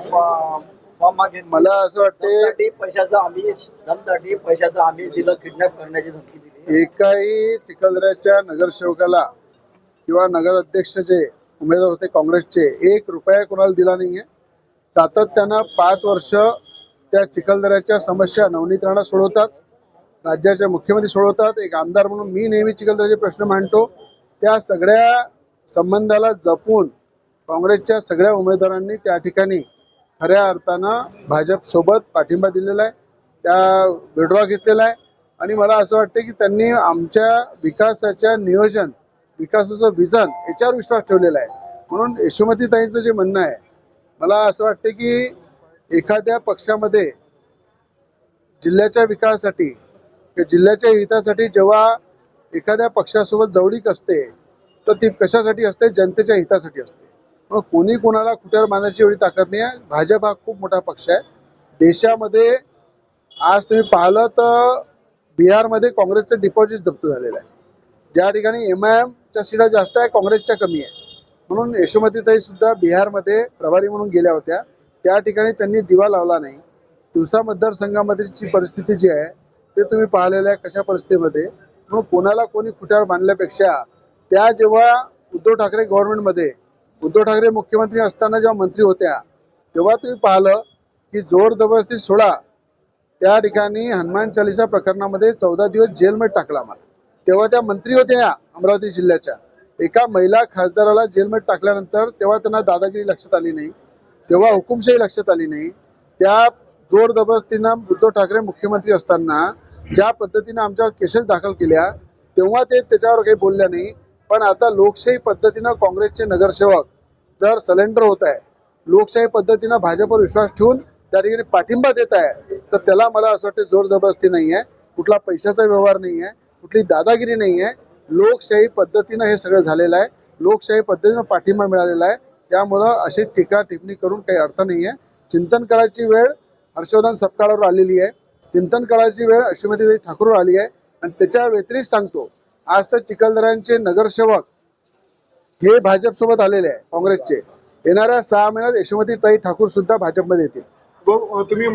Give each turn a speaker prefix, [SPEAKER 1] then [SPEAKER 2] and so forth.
[SPEAKER 1] मला असं वाटते
[SPEAKER 2] पैशाचं आम्ही दमदाटी पैशाचं आम्ही दिलं किडनॅप करण्याची धमकी दिली.
[SPEAKER 1] एकाही चिखलदऱ्याच्या नगरसेवकाला किंवा नगर अध्यक्ष जे उमेदवार होते काँग्रेसचे एक रुपया कोणाला दिला नाहीये. सातत्यानं पाच वर्ष त्या चिखलदऱ्याच्या समस्या नवनीत राणा सोडवतात राज्याचे मुख्यमंत्री सोडवतात. एक आमदार म्हणून मी नेहमी चिखलदऱ्याचे प्रश्न मांडतो. त्या सगळ्या संबंधाला जपून काँग्रेसच्या सगळ्या उमेदवारांनी त्या ठिकाणी खऱ्या अर्थानं भाजपसोबत पाठिंबा दिलेला आहे त्या विड्रॉ घेतलेला आहे. आणि मला असं वाटतं की त्यांनी आमच्या विकासाच्या नियोजन विकासाचं विजन याच्यावर विश्वास ठेवलेला आहे. म्हणून यशोमतीताईंचं जे म्हणणं आहे मला असं वाटतं की एखाद्या पक्षामध्ये जिल्ह्याच्या विकासासाठी किंवा जिल्ह्याच्या हितासाठी जेव्हा एखाद्या पक्षासोबत जवळीक असते तर ती कशासाठी असते? जनतेच्या हितासाठी असते. मग कोणी कोणाला कुठे मानायची एवढी ताकद नाही आहे. भाजप हा खूप मोठा पक्ष आहे. देशामध्ये आज तुम्ही पाहिलं तर बिहारमध्ये काँग्रेसचं डिपॉझिट जप्त झालेलं आहे. ज्या ठिकाणी एम आय एमच्या सीटा जास्त आहे काँग्रेसच्या कमी आहे. म्हणून यशोमतीताई सुद्धा बिहारमध्ये प्रभारी म्हणून गेल्या होत्या. त्या ठिकाणी त्यांनी दिवा लावला नाही. दिवसा मतदारसंघामध्येची परिस्थिती जी आहे ते तुम्ही पाहिलेलं आहे कशा परिस्थितीमध्ये. म्हणून कोणाला कोणी खुट्यावर बांधल्यापेक्षा त्या जेव्हा उद्धव ठाकरे गव्हर्नमेंटमध्ये उद्धव ठाकरे मुख्यमंत्री असताना जेव्हा मंत्री होत्या तेव्हा तुम्ही पाहिलं की जोर जबरदस्ती सोळा त्या ठिकाणी हनुमान चालिसा प्रकरणामध्ये चौदा दिवस जेलमध्ये टाकला मला. तेव्हा त्या मंत्री होत्या अमरावती जिल्ह्याच्या. एका महिला खासदाराला जेलमध्ये टाकल्यानंतर तेव्हा त्यांना दादागिरी लक्षात आली नाही तेव्हा हुकुमशाही लक्षात आली नाही. त्या जोर जबरदस्तीनं उद्धव ठाकरे मुख्यमंत्री असताना ज्या पद्धतीनं आमच्यावर केसेस दाखल केल्या तेव्हा ते त्याच्यावर काही बोलल्या नाही. पण आता लोकशाही पद्धतीनं काँग्रेसचे नगरसेवक जर सलेंडर होत आहे लोकशाही पद्धतीनं भाजपवर विश्वास ठेवून त्या ठिकाणी पाठिंबा देत आहे तर त्याला मला असं वाटतं जोर जबरदस्ती नाही आहे. कुठला पैशाचा व्यवहार नाही आहे कुठली दादागिरी नाही आहे. लोकशाही पद्धतीनं हे सगळं झालेलं आहे. लोकशाही पद्धतीनं पाठिंबा मिळालेला आहे. त्यामुळं अशी टीका टिप्पणी करून काही अर्थ नाही आहे. चिंतन करायची वेळ हर्षवर्धन सपकाळावर आलेली आहे. चिंतन करायची वेळ अश्वमती ठाकूरवर आली आहे. आणि त्याच्या व्यतिरिक्त सांगतो आज तर चिखलदऱ्यांचे नगरसेवक हे भाजपसोबत आलेले आहे काँग्रेसचे. येणाऱ्या सहा महिन्यात यशोमती ताई ठाकूर सुद्धा भाजपमध्ये येतील.
[SPEAKER 3] तुम्ही